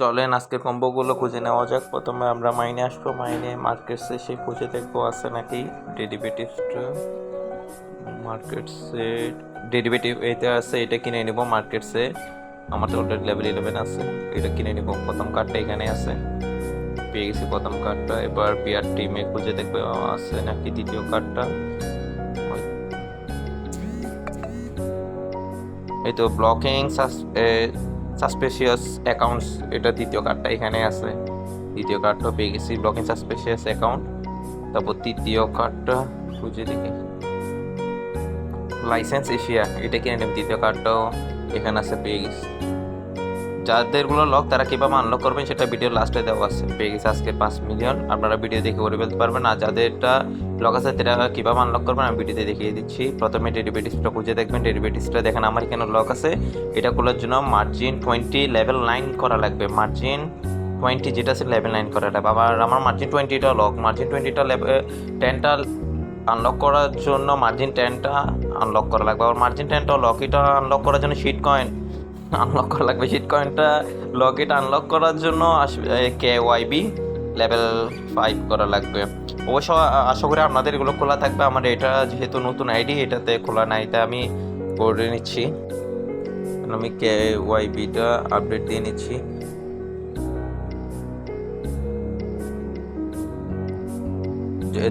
চলেন আজকে কম্বোগুলো খুঁজে নেওয়া যাক। প্রথমে আমরা মাইনে আসব। মাইনে মার্কেটসে সে খুঁজে দেখব, আছে নাকি ডেরিভেটিভসটা মার্কেটসে ডেরিভেটিভ এইটা আছে, এটা কিনে নিব মার্কেটসে আমার তো অলরেডি লেভেল ইলেভেন আছে, এটা কিনে নিব। প্রথম কার্ডটা এখানে আছে, পেয়ে গেছি প্রথম কার্ডটা এবার বিআর টিমে খুঁজে দেখবে আছে নাকি দ্বিতীয় কার্ডটা এই তো ব্লকিং সাসপেশিয়াস অ্যাকাউন্টস এটা দ্বিতীয় কার্ডটা এখানে আছে। দ্বিতীয় কার্ডটা পেয়ে গেছি ব্লকিং সাসপেশিয়াস অ্যাকাউন্ট তারপর তৃতীয় কার্ডটা খুঁজে দেখি। লাইসেন্স এশিয়া এটা কিনে নেব। দ্বিতীয় কার্ডটাও এখানে আছে, পেয়ে গেছি। যাদেরগুলো লক তারা কীভাবে আনলক করবেন সেটা ভিডিও লাস্টে দেওয়া আছে। পেয়ে গেছে আজকে পাঁচ মিলিয়ন আপনারা ভিডিও দেখে করে ফেলতে পারবেন। আর যাদেরটা লক আছে, তারা কীভাবে আনলক করবেন, আমি ভিডিওতে দেখিয়ে দিচ্ছি। প্রথমে ডেরিভেটিভসটা খুঁজে দেখবেন। ডেরিভেটিভসটা দেখেন, আমার এখানে লক আছে। এটা খোলার জন্য মার্জিন টোয়েন্টি লেভেল নাইন করা লাগবে। মার্জিন টোয়েন্টি যেটা আছে লেভেল নাইন করা লাগবে। আবার আমার মার্জিন টোয়েন্টিটা লক মার্জিন টোয়েন্টিটা লেভেল টেনটা আনলক করার জন্য মার্জিন টেনটা আনলক করা লাগবে। আবার মার্জিন টেনটা লকিটা আনলক করার জন্য শিট কয়েন আনলক করা লাগবে। শিট কয়েনটা লকেট আনলক করার জন্য আসবে কে ওয়াইবি লেভেল ফাইভ করা লাগবে। অবশ্য আশা করি আপনাদের এগুলো খোলা থাকবে। আমার এটা যেহেতু নতুন আইডি এটাতে খোলা নাই এটা আমি করে নিচ্ছি। আমি কে ওয়াইবিটা আপডেট দিয়ে নিচ্ছি।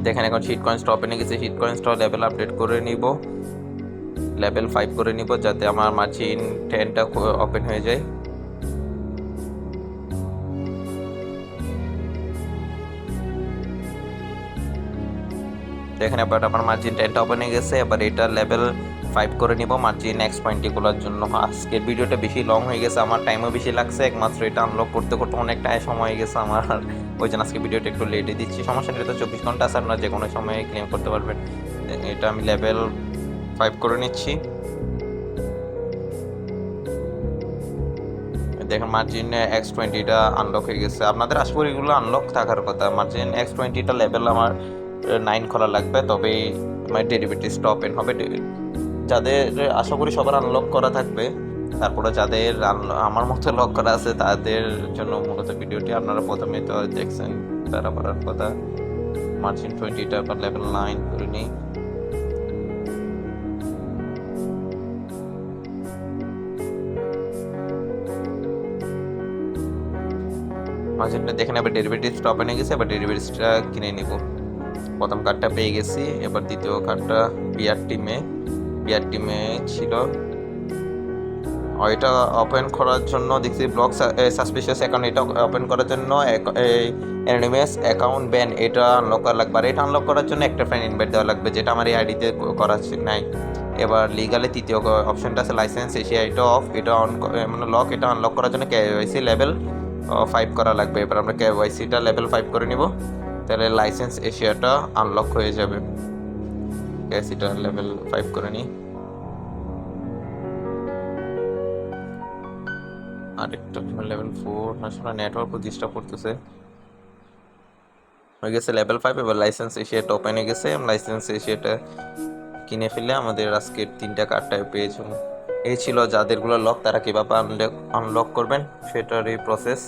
দেখেন এখন শিট কয়েন স্টপ এনে গেছে sheet coin stop level update করে নিব। লেভেল ফাইভ করে নিব যাতে আমার মার্জিন টেনটা ওপেন হয়ে যায়। দেখেন এবার আমার মার্জিন টেনটা ওপেন হয়ে গেছে, এবার এটা লেভেল ফাইভ করে নিব মার্জিন নেক্সট পয়েন্টগুলোর জন্য। আজকের ভিডিওটা বেশি লং হয়ে গেছে, আমার টাইমও বেশি লাগছে, একমাত্র এটা আনলক করতে করতে অনেকটা সময় হয়ে গেছে আমার। ওই জন্য আজকে ভিডিওটা একটু লেটে দিচ্ছি। সমস্যা তো চব্বিশ ঘণ্টা আছে, আপনারা যে কোনো সময় ক্লেম করতে পারবেন। এটা আমি লেভেল ফাইভ করে নিচ্ছি। দেখেন মার্জিন এক্স টোয়েন্টিটা আনলক হয়ে গেছে। আপনাদের আশা করি এগুলো আনলক থাকার কথা। মার্জিন এক্স টোয়েন্টিটা লেভেল আমার নাইন খোলা লাগবে। তবেই আমার ডেরিভেটিভ স্টপ এন হবে যাদের আশা করি সবার আনলক করা থাকবে, তারপরে যাদের আমার মতো লক করা আছে, তাদের জন্য মূলত ভিডিওটি আপনারা প্রথমে তো দেখছেন, তারা করার কথা। মার্জিন টোয়েন্টিটা বা লেভেল নাইন করে নিই। মার্জিনটা দেখে নেবে ডেরিভেটিভ স্টপ এনে গেছে, এবার ডেরিভেটিভসটা কিনে নিব। প্রথম কার্ডটা পেয়ে গেছি, এবার দ্বিতীয় কার্ডটা বিআর টিমে বিআর টিমে ছিল। এটা ওপেন করার জন্য দেখছি ব্লক সাসপিশিয়াস অ্যাকাউন্ট এটা ওপেন করার জন্য এনিমেস অ্যাকাউন্ট ব্যান এটা আনলক করা লাগবে। আর এটা আনলক করার জন্য একটা ফ্রেন্ড ইনভাইট দেওয়া লাগবে, যেটা আমার এই আইডিতে করা নাই। এবার লিগালে তৃতীয় অপশনটা আছে লাইসেন্স এসিয়া এটা অফ এটা অন মানে লক এটা আনলক করার জন্য কেওয়াইসি লেভেল ফাইভ করা লাগবে। এবার আমরা কেওয়াইসিটা লেভেল ফাইভ করে নিব। তাহলে লাইসেন্স এশিয়াটা আনলক হয়ে যাবে। কেওয়াইসিটা লেভেল ফাইভ করে নিই আরেকটা লেভেল ফোর আসলে নেটওয়ার্ক ডিস্টার্ব করতেছে। হয়ে গেছে লেভেল ফাইভ এবার লাইসেন্স এশিয়াটা ওপেন হয়ে গেছে। লাইসেন্স এশিয়াটা কিনে ফেলে আমাদের আজকের তিনটা কার্ডটা পেয়ে যাব। এই ছিল যাদেরগুলো লক তারা কীভাবে আনলক করবেন সেটারই প্রসেস